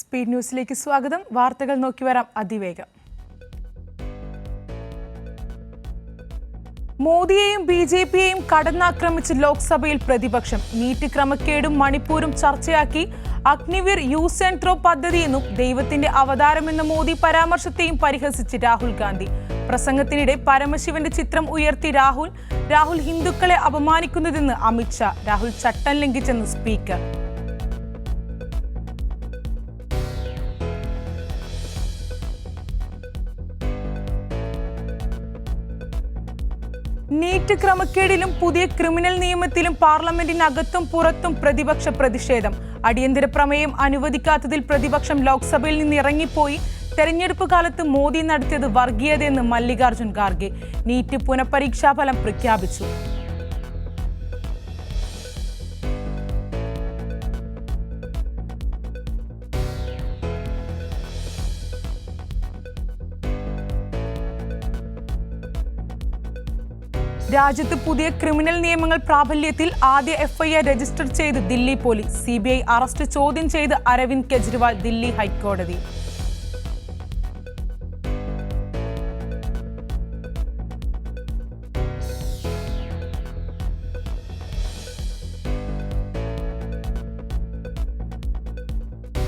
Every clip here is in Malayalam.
സ്പീഡ് ന്യൂസിലേക്ക് സ്വാഗതം. വാർത്തകൾ നോക്കി വരാം അതിവേഗം. മോദിയെയും ബി ജെ പിയെയും കടന്നാക്രമിച്ച് ലോക്സഭയിൽ പ്രതിപക്ഷം. നീറ്റ് ക്രമക്കേടും മണിപ്പൂരും ചർച്ചയാക്കി. അഗ്നിവീർ യൂസ് ആൻഡ് ത്രോ പദ്ധതിയെന്നും ദൈവത്തിന്റെ അവതാരമെന്ന മോദി പരാമർശത്തെയും പരിഹസിച്ച് രാഹുൽ ഗാന്ധി. പ്രസംഗത്തിനിടെ പരമശിവന്റെ ചിത്രം ഉയർത്തി രാഹുൽ. രാഹുൽ ഹിന്ദുക്കളെ അപമാനിക്കുന്നതെന്ന് അമിത്ഷാ രാഹുൽ ചട്ടം ലംഘിച്ചെന്ന് സ്പീക്കർ. നീറ്റ് ക്രമക്കേടിലും പുതിയ ക്രിമിനൽ നിയമത്തിലും പാർലമെന്റിനകത്തും പുറത്തും പ്രതിപക്ഷ പ്രതിഷേധം. അടിയന്തര പ്രമേയം അനുവദിക്കാത്തതിൽ പ്രതിപക്ഷം ലോക്സഭയിൽ നിന്ന് ഇറങ്ങിപ്പോയി. തെരഞ്ഞെടുപ്പ് കാലത്ത് മോദി നടത്തിയത് വർഗീയതയെന്ന് മല്ലികാർജുൻ ഖാർഗെ. നീറ്റ് പുനഃപരീക്ഷാഫലം പ്രഖ്യാപിച്ചു. രാജ്യത്ത് പുതിയ ക്രിമിനൽ നിയമങ്ങൾ പ്രാബല്യത്തിൽ ആദ്യ എഫ്ഐആർ രജിസ്റ്റർ ചെയ്ത് Delhi police. C B I arrest ചോദ്യം ചെയ്ത് അരവിന്ദ് കെജ്രിവാൾ ദില്ലി ഹൈക്കോടതി.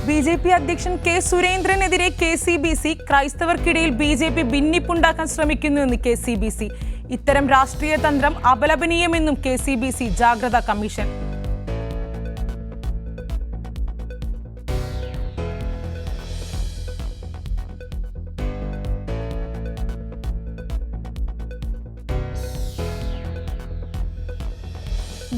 ബി ജെ പി അധ്യക്ഷൻ കെ സുരേന്ദ്രനെതിരെ കെ സി ബി സി. ക്രൈസ്തവർക്കിടയിൽ ബി ജെ പി ഭിന്നിപ്പുണ്ടാക്കാൻ ശ്രമിക്കുന്നുവെന്ന് കെ സി ബി സി. ഇത്തരം രാഷ്ട്രീയ തന്ത്രം അപലപനീയമെന്നും കെ സി ബി സി ജാഗ്രതാ കമ്മീഷൻ.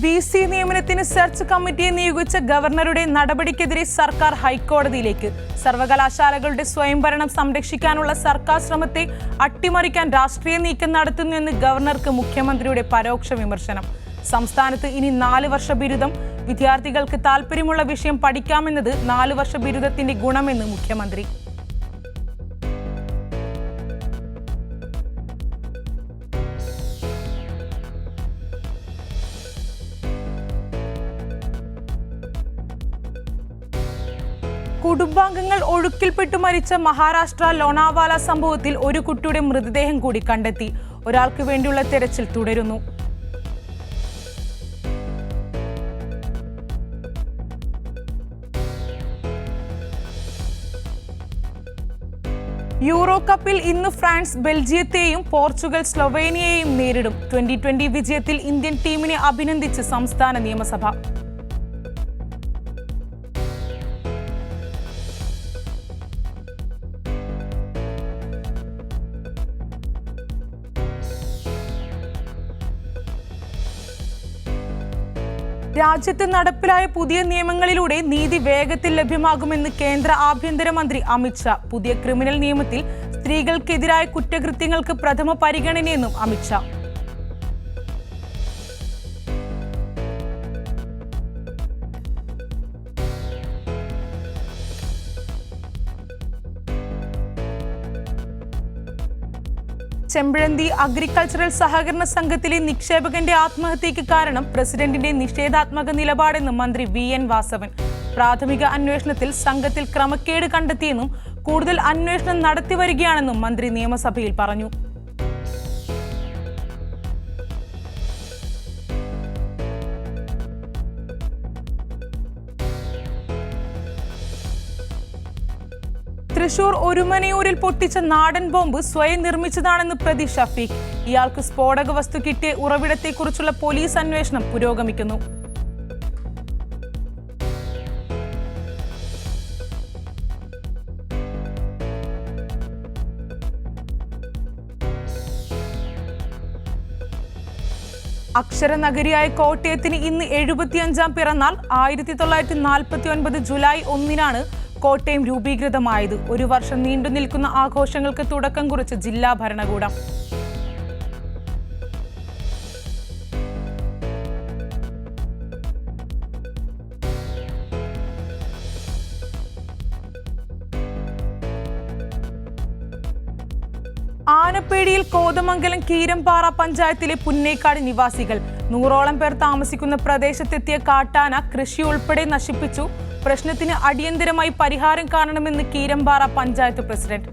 വി സി നിയമനത്തിന് സെർച്ച് കമ്മിറ്റിയെ നിയോഗിച്ച ഗവർണറുടെ നടപടിക്കെതിരെ സർക്കാർ ഹൈക്കോടതിയിലേക്ക് സർവകലാശാലകളുടെ സ്വയംഭരണം സംരക്ഷിക്കാനുള്ള സർക്കാർ ശ്രമത്തെ അട്ടിമറിക്കാൻ രാഷ്ട്രീയ നീക്കം നടത്തുന്നുവെന്ന് ഗവർണർക്ക് മുഖ്യമന്ത്രിയുടെ പരോക്ഷ വിമർശനം. സംസ്ഥാനത്ത് ഇനി നാല് വർഷ ബിരുദം. വിദ്യാർത്ഥികൾക്ക് താല്പര്യമുള്ള വിഷയം പഠിക്കാമെന്നത് നാല് വർഷ ബിരുദത്തിന്റെ ഗുണമെന്ന് മുഖ്യമന്ത്രി. കുടുംബാംഗങ്ങൾ ഒഴുക്കിൽപ്പെട്ടു മരിച്ച മഹാരാഷ്ട്ര ലോണാവാല സംഭവത്തിൽ ഒരു കുട്ടിയുടെ മൃതദേഹം കൂടി കണ്ടെത്തി. ഒരാൾക്ക് വേണ്ടിയുള്ള തെരച്ചിൽ തുടരുന്നു. യൂറോ കപ്പിൽ ഇന്ന് ഫ്രാൻസ് ബെൽജിയത്തെയും പോർച്ചുഗൽ സ്ലൊവേനിയയെയും നേരിടും. ട്വന്റി ട്വന്റി വിജയത്തിൽ ഇന്ത്യൻ ടീമിനെ അഭിനന്ദിച്ച് സംസ്ഥാന നിയമസഭ. രാജ്യത്ത് നടപ്പിലായ പുതിയ നിയമങ്ങളിലൂടെ നീതി വേഗത്തിൽ ലഭ്യമാകുമെന്ന് കേന്ദ്ര ആഭ്യന്തരമന്ത്രി അമിത്ഷാ പുതിയ ക്രിമിനൽ നിയമത്തിൽ സ്ത്രീകൾക്കെതിരായ കുറ്റകൃത്യങ്ങൾക്ക് പ്രഥമ പരിഗണനയെന്നും അമിത്ഷാ ചെമ്പഴന്തി അഗ്രികൾച്ചറൽ സഹകരണ സംഘത്തിലെ നിക്ഷേപകന്റെ ആത്മഹത്യക്ക് കാരണം പ്രസിഡന്റിന്റെ നിഷേധാത്മക നിലപാടെന്ന് മന്ത്രി വി എൻ വാസവൻ. പ്രാഥമിക അന്വേഷണത്തിൽ സംഘത്തിൽ ക്രമക്കേട് കണ്ടെത്തിയെന്നും കൂടുതൽ അന്വേഷണം നടത്തിവരികയാണെന്നും മന്ത്രി നിയമസഭയിൽ പറഞ്ഞു. തൃശൂർ ഒരുമനയൂരിൽ പൊട്ടിച്ച നാടൻ ബോംബ് സ്വയം നിർമ്മിച്ചതാണെന്ന് പ്രതി ഷഫീഖ് ഇയാൾക്ക് സ്ഫോടക വസ്തു കിട്ടിയ ഉറവിടത്തെക്കുറിച്ചുള്ള പോലീസ് അന്വേഷണം പുരോഗമിക്കുന്നു. അക്ഷരനഗരിയായ കോട്ടയത്തിന് ഇന്ന് എഴുപത്തിയഞ്ചാം പിറന്നാൾ. ആയിരത്തി തൊള്ളായിരത്തി നാൽപ്പത്തി ഒൻപത് ജൂലൈ ഒന്നിനാണ് കോട്ടയം രൂപീകൃതമായത്. ഒരു വർഷം നീണ്ടു നിൽക്കുന്ന ആഘോഷങ്ങൾക്ക് തുടക്കം കുറിച്ച് ജില്ലാ ഭരണകൂടം. ആനപ്പേടിയിൽ കോതമംഗലം കീരമ്പാറ പഞ്ചായത്തിലെ പുന്നേക്കാട് നിവാസികൾ. നൂറോളം പേർ താമസിക്കുന്ന പ്രദേശത്തെത്തിയ കാട്ടാന കൃഷി ഉൾപ്പെടെ നശിപ്പിച്ചു. പ്രശ്നത്തിന് അടിയന്തരമായി പരിഹാരം കാണണമെന്ന് കീരമ്പാറ പഞ്ചായത്ത് പ്രസിഡന്റ്.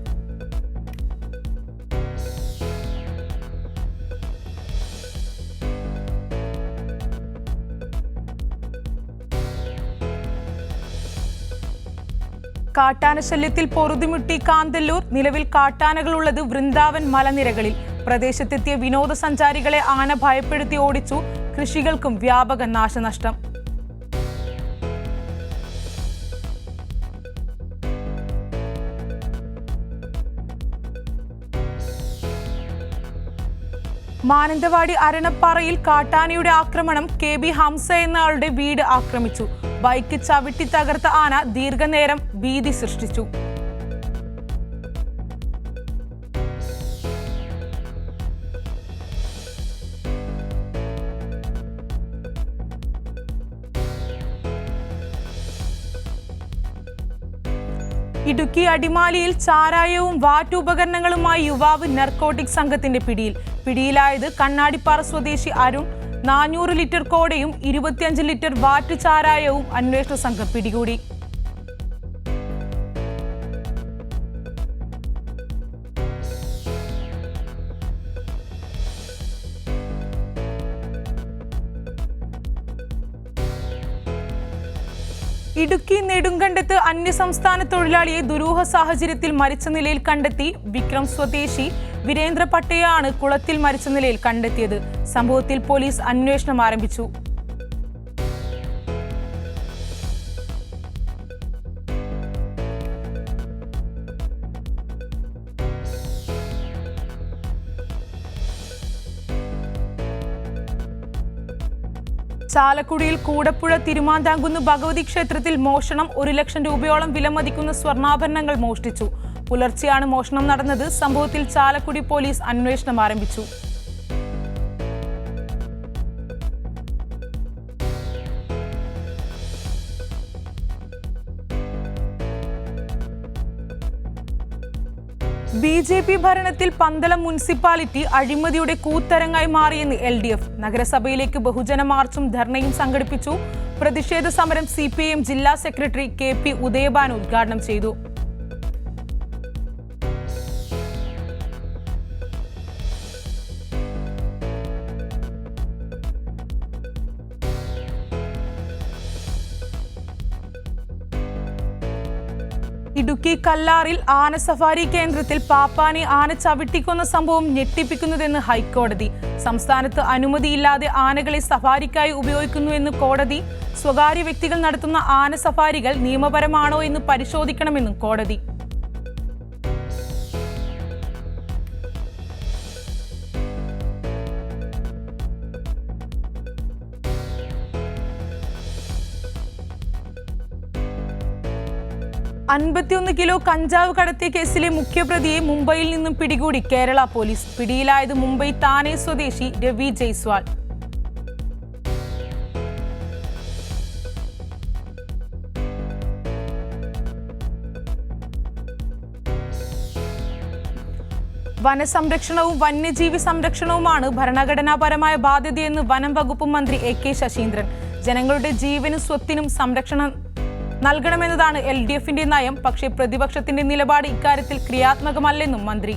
കാട്ടാന ശല്യത്തിൽ പൊറുതിമുട്ടി കാന്തല്ലൂർ. നിലവിൽ കാട്ടാനകളുള്ളത് വൃന്ദാവൻ മലനിരകളിൽ. പ്രദേശത്തെത്തിയ വിനോദസഞ്ചാരികളെ ആന ഭയപ്പെടുത്തി ഓടിച്ചു. കൃഷികൾക്കും വ്യാപക നാശനഷ്ടം. മാനന്തവാടി അരണപ്പാറയിൽ കാട്ടാനയുടെ ആക്രമണം കെ ബി ഹംസ എന്നയാളുടെ വീട് ആക്രമിച്ചു. ബൈക്ക് ചവിട്ടി തകർത്ത ആന ദീർഘനേരം ഭീതി സൃഷ്ടിച്ചു. ഇടുക്കി അടിമാലിയിൽ ചാരായവും വാറ്റുപകരണങ്ങളുമായി യുവാവ് നർക്കോട്ടിക് സംഘത്തിന്റെ പിടിയിൽ. പിടിയിലായത് കണ്ണാടിപ്പാറ സ്വദേശി അരുൺ. നാനൂറ് ലിറ്റർ കോടയും ഇരുപത്തിയഞ്ച് ലിറ്റർ വാറ്റ് ചാരായവും അന്വേഷണ സംഘം പിടികൂടി. ഇടുക്കി നെടുങ്കണ്ടത്ത് അന്യസംസ്ഥാന തൊഴിലാളിയെ ദുരൂഹ സാഹചര്യത്തിൽ മരിച്ച നിലയിൽ കണ്ടെത്തി വിക്രം സ്വദേശി വീരേന്ദ്ര പട്ടയാണ് കുളത്തിൽ മരിച്ച നിലയിൽ കണ്ടെത്തിയത്. സംഭവത്തിൽ പോലീസ് അന്വേഷണം ആരംഭിച്ചു. ചാലക്കുടിയിൽ കൂടപ്പുഴ തിരുമാന്താങ്കുന്ന് ഭഗവതി ക്ഷേത്രത്തിൽ മോഷണം ഒരു ലക്ഷം രൂപയോളം വിലമതിക്കുന്ന സ്വർണാഭരണങ്ങൾ മോഷ്ടിച്ചു. പുലർച്ചെയാണ് മോഷണം നടന്നത്. സംഭവത്തിൽ ചാലക്കുടി പോലീസ് അന്വേഷണം ആരംഭിച്ചു. ബി ജെ പി ഭരണത്തിൽ പന്തളം മുനിസിപ്പാലിറ്റി അഴിമതിയുടെ കൂത്തരങ്ങായി മാറിയെന്ന് എൽ ഡി എഫ്. നഗരസഭയിലേക്ക് ബഹുജന മാർച്ചും ധർണയും സംഘടിപ്പിച്ചു. പ്രതിഷേധ സമരം സി ജില്ലാ സെക്രട്ടറി കെ പി ഉദയഭാൻ ഉദ്ഘാടനം ചെയ്തു. ഇടുക്കി കല്ലാറിൽ ആന സഫാരി കേന്ദ്രത്തിൽ പാപ്പാനെ ആന ചവിട്ടിക്കുന്ന സംഭവം ഞെട്ടിപ്പിക്കുന്നതെന്ന് ഹൈക്കോടതി. സംസ്ഥാനത്ത് അനുമതിയില്ലാതെ ആനകളെ സഫാരിക്കായി ഉപയോഗിക്കുന്നുവെന്ന് കോടതി. സ്വകാര്യ വ്യക്തികൾ നടത്തുന്ന ആന സഫാരികൾ നിയമപരമാണോ എന്ന് പരിശോധിക്കണമെന്നും കോടതി. അൻപത്തിയൊന്ന് കിലോ കഞ്ചാവ് കടത്തിയ കേസിലെ മുഖ്യപ്രതിയെ മുംബൈയിൽ നിന്നും പിടികൂടി കേരള പോലീസ്. പിടിയിലായത് മുംബൈ താനെ സ്വദേശി രവി ജയ്സ്വാൾ. വനസംരക്ഷണവും വന്യജീവി സംരക്ഷണവുമാണ് ഭരണഘടനാപരമായ ബാധ്യതയെന്ന് വനം വകുപ്പ് മന്ത്രി എ കെ ശശീന്ദ്രൻ. ജനങ്ങളുടെ ജീവനും സ്വത്തിനും സംരക്ഷണം നൽകണമെന്നതാണ് എൽ ഡി എഫിന്റെ നയം. പക്ഷേ പ്രതിപക്ഷത്തിന്റെ നിലപാട് ഇക്കാര്യത്തിൽ ക്രിയാത്മകമല്ലെന്നും മന്ത്രി.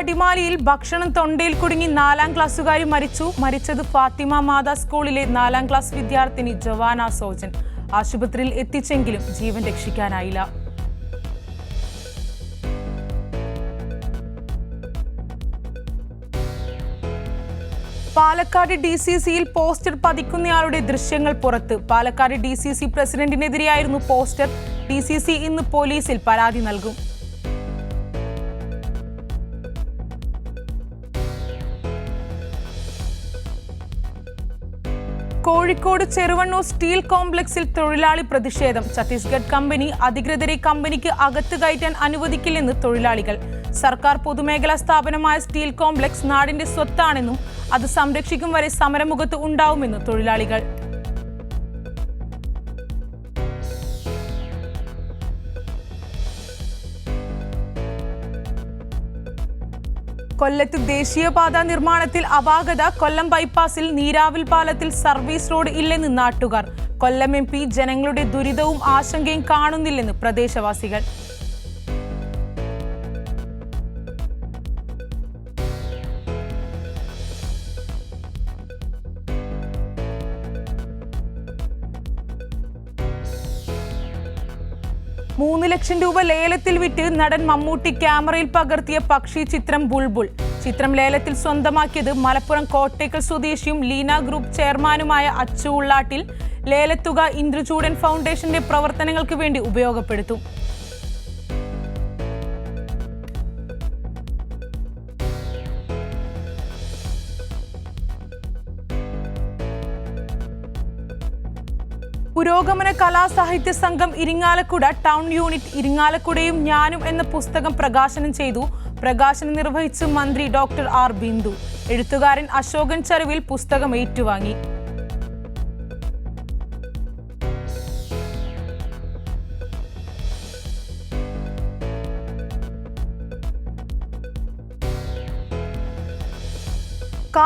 അടിമാലിയിൽ ഭക്ഷണം തൊണ്ടയിൽ കുടുങ്ങി നാലാം ക്ലാസ്സുകാരി മരിച്ചു. മരിച്ചത് ഫാത്തിമ മാതാ സ്കൂളിലെ നാലാം ക്ലാസ് വിദ്യാർത്ഥിനി ജവാന സോജൻ. ആശുപത്രിയിൽ എത്തിച്ചെങ്കിലും ജീവൻ രക്ഷിക്കാനായില്ല. പാലക്കാട് ഡി സി സിയിൽ പോസ്റ്റർ പതിക്കുന്നയാളുടെ ദൃശ്യങ്ങൾ പുറത്ത്. പാലക്കാട് ഡി സി സി പ്രസിഡന്റിനെതിരെയായിരുന്നു പോസ്റ്റർ. ഡി സി സി ഇന്ന് പോലീസിൽ പരാതി നൽകും. കോഴിക്കോട് ചെറുവണ്ണൂർ സ്റ്റീൽ കോംപ്ലക്സിൽ തൊഴിലാളി പ്രതിഷേധം. ഛത്തീസ്ഗഡ് കമ്പനി അധികൃതരെ കമ്പനിക്ക് അകത്ത് കയറ്റാൻ അനുവദിക്കില്ലെന്ന് തൊഴിലാളികൾ. സർക്കാർ പൊതുമേഖലാ സ്ഥാപനമായ സ്റ്റീൽ കോംപ്ലക്സ് നാടിന്റെ സ്വത്താണെന്നും അത് സംരക്ഷിക്കും വരെ സമരമുഖത്ത് ഉണ്ടാവുമെന്ന് തൊഴിലാളികൾ. കൊല്ലത്ത് ദേശീയപാത നിർമ്മാണത്തിൽ അപാകത. കൊല്ലം ബൈപ്പാസിൽ നീരാവിൽ പാലത്തിൽ സർവീസ് റോഡ് ഇല്ലെന്ന് നാട്ടുകാർ. കൊല്ലം എം ജനങ്ങളുടെ ദുരിതവും ആശങ്കയും കാണുന്നില്ലെന്ന് പ്രദേശവാസികൾ. ലക്ഷം രൂപ ലേലത്തിൽ വിറ്റ് നടൻ മമ്മൂട്ടി ക്യാമറയിൽ പകർത്തിയ പക്ഷി ചിത്രം ബുൾബുൾ. ചിത്രം ലേലത്തിൽ സ്വന്തമാക്കിയത് മലപ്പുറം കോട്ടേക്കൽ സ്വദേശിയും ലീന ഗ്രൂപ്പ് ചെയർമാനുമായ അച്ചു ഉള്ളാട്ടിൽ. ലേലത്തുക ഇന്ദ്രചൂടൻ ഫൗണ്ടേഷന്റെ പ്രവർത്തനങ്ങൾക്ക് വേണ്ടി ഉപയോഗപ്പെടുത്തും. പുരോഗമന കലാസാഹിത്യ സംഘം ഇരിങ്ങാലക്കുട ടൗൺ യൂണിറ്റ് ഇരിങ്ങാലക്കുടയും ഞാനും എന്ന പുസ്തകം പ്രകാശനം ചെയ്തു. പ്രകാശനം നിർവഹിച്ച് മന്ത്രി ഡോക്ടർ ആർ ബിന്ദു. എഴുത്തുകാരൻ അശോകൻ ചരുവിൽ പുസ്തകം ഏറ്റുവാങ്ങി.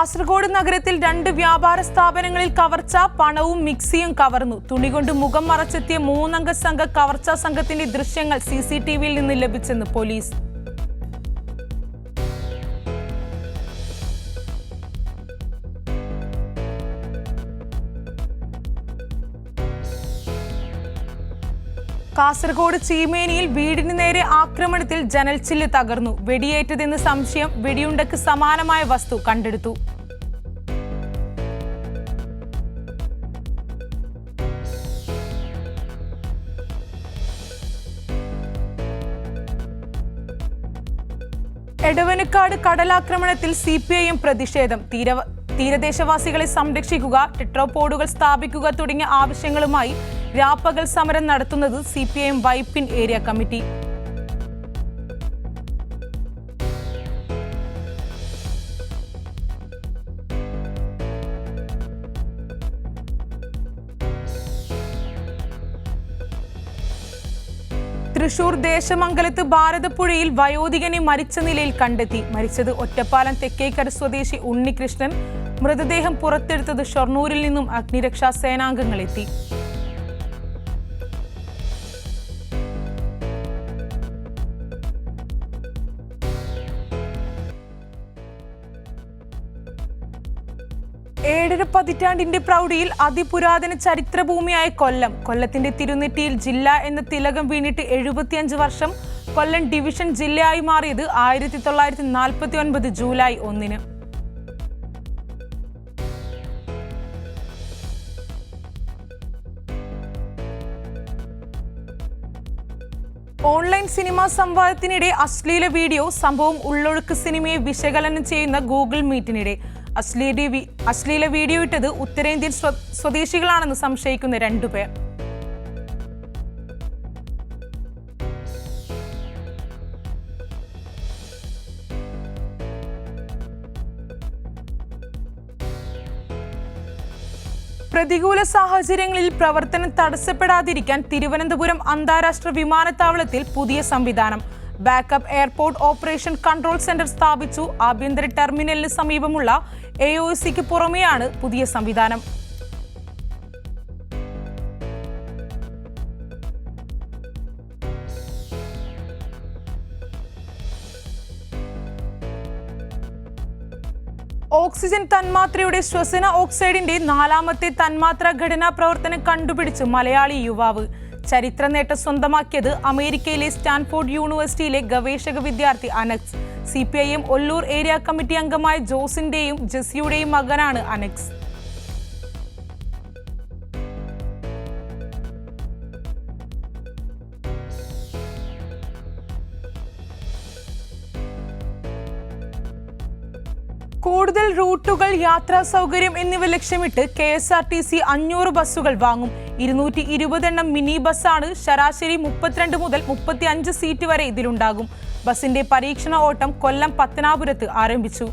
കാസർഗോഡ് നഗരത്തിൽ രണ്ട് വ്യാപാര സ്ഥാപനങ്ങളിൽ കവർച്ച പണവും മിക്സിയും കവർന്നു. തുണി കൊണ്ട് മുഖം മറച്ചെത്തിയ മൂന്നംഗ സംഘ കവർച്ചാ സംഘത്തിന്റെ ദൃശ്യങ്ങൾ സി സി ടി വിയിൽ നിന്ന് ലഭിച്ചെന്ന് പോലീസ്. കാസർഗോഡ് ചീമേനിയിൽ വീടിന് നേരെ ആക്രമണത്തിൽ ജനൽച്ചില്ല് തകർന്നു. വെടിയേറ്റതെന്ന് സംശയം വെടിയുണ്ടക്ക് സമാനമായ വസ്തു കണ്ടെടുത്തു. എടവനക്കാട് കടലാക്രമണത്തിൽ സി പി ഐ എം പ്രതിഷേധം. തീര തീരദേശവാസികളെ സംരക്ഷിക്കുക ടെട്രോപോഡുകൾ സ്ഥാപിക്കുക തുടങ്ങിയ ആവശ്യങ്ങളുമായി രാപ്പകൽ സമരം നടത്തുന്നത് C P I M Vypin area committee. Thrissur ദേശമംഗലത്ത് ഭാരതപ്പുഴയിൽ വയോധികനെ മരിച്ച നിലയിൽ കണ്ടെത്തി. മരിച്ചത് ഒറ്റപ്പാലം തെക്കേക്കര സ്വദേശി ഉണ്ണികൃഷ്ണൻ. മൃതദേഹം പുറത്തെടുത്തത് ഷൊർണൂരിൽ നിന്നും അഗ്നിരക്ഷാ സേനാംഗങ്ങൾ പതിറ്റാണ്ടിന്റെ പ്രൗഢിയിൽ അതിപുരാതന ചരിത്രഭൂമിയായ കൊല്ലം. കൊല്ലത്തിന്റെ തിരുനെറ്റിയിൽ ജില്ല എന്ന തിലകം വീണിട്ട് എഴുപത്തിയഞ്ച് വർഷം കൊല്ലം ഡിവിഷൻ ജില്ലയായി മാറിയത് ആയിരത്തി തൊള്ളായിരത്തി നാൽപ്പത്തി ഒൻപത് ജൂലൈ ഒന്നിന്. ഓൺലൈൻ സിനിമാ സംവാദത്തിനിടെ അശ്ലീല വീഡിയോ സംഭവം ഉള്ളൊഴുക്ക് സിനിമയെ വിശകലനം ചെയ്യുന്ന ഗൂഗിൾ മീറ്റിനിടെ. അശ്ലീല അശ്ലീല വീഡിയോ ഇട്ടത് ഉത്തരേന്ത്യൻ സ്വ- സ്വദേശികളാണെന്ന് സംശയിക്കുന്ന രണ്ടുപേർ പ്രതികൂല സാഹചര്യങ്ങളിൽ പ്രവർത്തനം തടസ്സപ്പെടാതിരിക്കാൻ തിരുവനന്തപുരം അന്താരാഷ്ട്ര വിമാനത്താവളത്തിൽ പുതിയ സംവിധാനം. Backup airport operation control centre സ്ഥാപിച്ചു. ആഭ്യന്തര ടെർമിനലിന് സമീപമുള്ള എ ഒ സിക്ക് പുറമെയാണ് പുതിയ സംവിധാനം. ഓക്സിജൻ തന്മാത്രയുടെ ശ്വസന ഓക്സൈഡിന്റെ നാലാമത്തെ തന്മാത്ര ഘടനാ പ്രവർത്തനം കണ്ടുപിടിച്ച് മലയാളി യുവാവ്. ചരിത്ര നേട്ടം സ്വന്തമാക്കിയത് അമേരിക്കയിലെ സ്റ്റാൻഫോർഡ് യൂണിവേഴ്സിറ്റിയിലെ ഗവേഷക വിദ്യാർത്ഥി annexe. C P I M Ollur area committee അംഗമായ ജോസിന്റെയും ജെസ്സിയുടെയും മകനാണ് അനക്സ്. കൂടുതൽ റൂട്ടുകൾ യാത്രാ സൗകര്യം എന്നിവ ലക്ഷ്യമിട്ട് K S R T C അഞ്ഞൂറ് ബസ്സുകൾ വാങ്ങും. ഇരുന്നൂറ്റി ഇരുപതെണ്ണം മിനി ബസ്സാണ് ശരാശരി മുപ്പത്തിരണ്ട് മുതൽ മുപ്പത്തി അഞ്ച് സീറ്റ് വരെ ഇതിലുണ്ടാകും. ബസിന്റെ പരീക്ഷണ ഓട്ടം കൊല്ലം പത്തനാപുരത്ത് ആരംഭിച്ചു.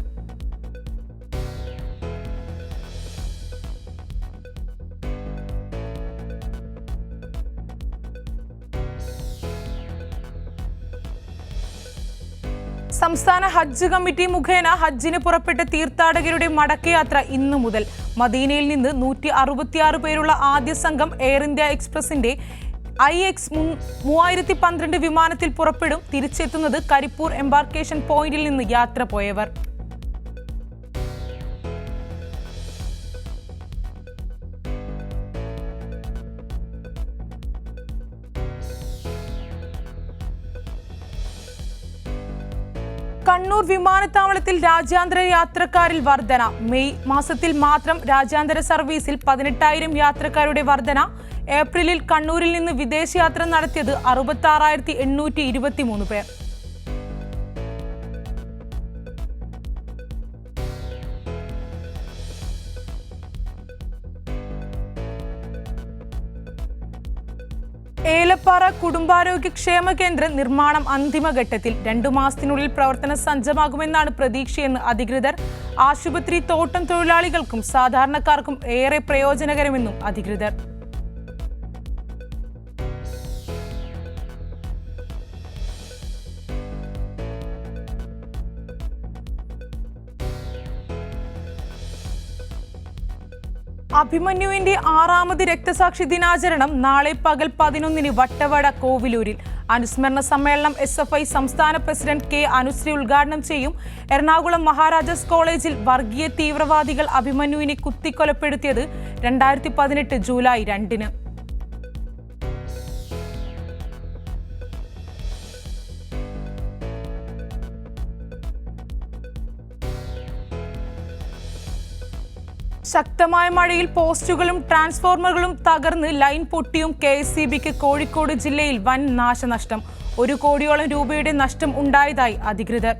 സംസ്ഥാന ഹജ്ജ് കമ്മിറ്റി മുഖേന ഹജ്ജിന് പുറപ്പെട്ട തീർത്ഥാടകരുടെ മടക്കയാത്ര ഇന്നു മുതൽ. മദീനയിൽ നിന്ന് നൂറ്റി അറുപത്തിയാറ് പേരുള്ള ആദ്യ സംഘം എയർ ഇന്ത്യ എക്സ്പ്രസിന്റെ ഐ എക്സ് മൂവായിരത്തി പന്ത്രണ്ട് വിമാനത്തിൽ പുറപ്പെടും തിരിച്ചെത്തുന്നത് കരിപ്പൂർ എംബാർക്കേഷൻ പോയിന്റിൽ നിന്ന് യാത്ര പോയവർ. കണ്ണൂർ വിമാനത്താവളത്തിൽ രാജ്യാന്തര യാത്രക്കാരിൽ വർധന. മെയ് മാസത്തിൽ മാത്രം രാജ്യാന്തര സർവീസിൽ പതിനെട്ടായിരം യാത്രക്കാരുടെ വർധന. ഏപ്രിലിൽ കണ്ണൂരിൽ നിന്ന് വിദേശയാത്ര നടത്തിയത് അറുപത്തി ആറായിരത്തി എണ്ണൂറ്റി ഇരുപത്തി മൂന്ന് പേർ. ഏലപ്പാറ കുടുംബാരോഗ്യ ക്ഷേമ കേന്ദ്രം നിർമ്മാണം അന്തിമഘട്ടത്തിൽ രണ്ടു മാസത്തിനുള്ളിൽ പ്രവർത്തന സജ്ജമാകുമെന്നാണ് പ്രതീക്ഷയെന്ന് അധികൃതർ. ആശുപത്രി തോട്ടം തൊഴിലാളികൾക്കും സാധാരണക്കാർക്കും ഏറെ പ്രയോജനകരമെന്നും അധികൃതർ. അഭിമന്യുവിന്റെ ആറാമത് രക്തസാക്ഷി ദിനാചരണം നാളെ പകൽ പതിനൊന്നിന് വട്ടവട കോവിലൂരിൽ. അനുസ്മരണ സമ്മേളനം എസ് എഫ് ഐ സംസ്ഥാന പ്രസിഡന്റ് കെ അനുശ്രീ ഉദ്ഘാടനം ചെയ്യും. എറണാകുളം മഹാരാജാസ് കോളേജിൽ വർഗീയ തീവ്രവാദികൾ അഭിമന്യുവിനെ കുത്തിക്കൊലപ്പെടുത്തിയത് രണ്ടായിരത്തി പതിനെട്ട് ജൂലൈ രണ്ടിന്. ശക്തമായ മഴയിൽ പോസ്റ്റുകളും ട്രാൻസ്ഫോർമറുകളും തകർന്ന് ലൈൻ പൊട്ടിയും കെ എസ് സി ബിക്ക് കോഴിക്കോട് ജില്ലയിൽ വൻ നാശനഷ്ടം. ഒരു കോടിയോളം രൂപയുടെ നഷ്ടം ഉണ്ടായതായി അധികൃതർ.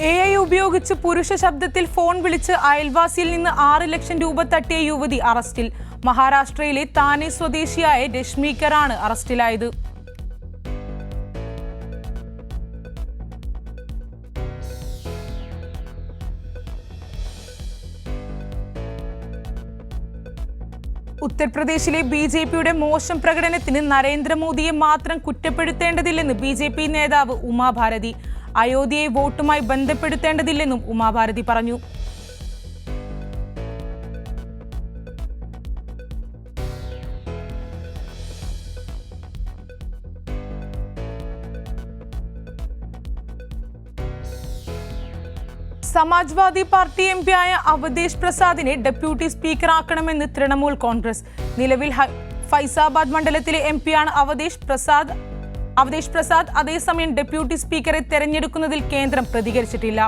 എ ഐ ഉപയോഗിച്ച് പുരുഷ ശബ്ദത്തിൽ ഫോൺ വിളിച്ച് അയൽവാസിയിൽ നിന്ന് ആറ് ലക്ഷം രൂപ തട്ടിയ യുവതി അറസ്റ്റിൽ. മഹാരാഷ്ട്രയിലെ താനെ സ്വദേശിയായ രശ്മീകറാണ് അറസ്റ്റിലായത്. ഉത്തർപ്രദേശിലെ ബി ജെ പിയുടെ മോശം പ്രകടനത്തിന് നരേന്ദ്രമോദിയെ മാത്രം കുറ്റപ്പെടുത്തേണ്ടതില്ലെന്ന് ബി ജെ പി നേതാവ് ഉമാഭാരതി. അയോധ്യയെ വോട്ടുമായി ബന്ധപ്പെടുത്തേണ്ടതില്ലെന്നും ഉമാഭാരതി പറഞ്ഞു. സമാജ്വാദി പാർട്ടി എം പിയായ അവധേഷ് പ്രസാദിനെ ഡെപ്യൂട്ടി സ്പീക്കറാക്കണമെന്ന് തൃണമൂൽ കോൺഗ്രസ്. നിലവിൽ ഫൈസാബാദ് മണ്ഡലത്തിലെ എം പിയാണ് അവധേഷ് പ്രസാദ്. അവധേഷ് പ്രസാദ് അതേസമയം ഡെപ്യൂട്ടി സ്പീക്കറെ തെരഞ്ഞെടുക്കുന്നതിൽ കേന്ദ്രം പ്രതികരിച്ചിട്ടില്ല.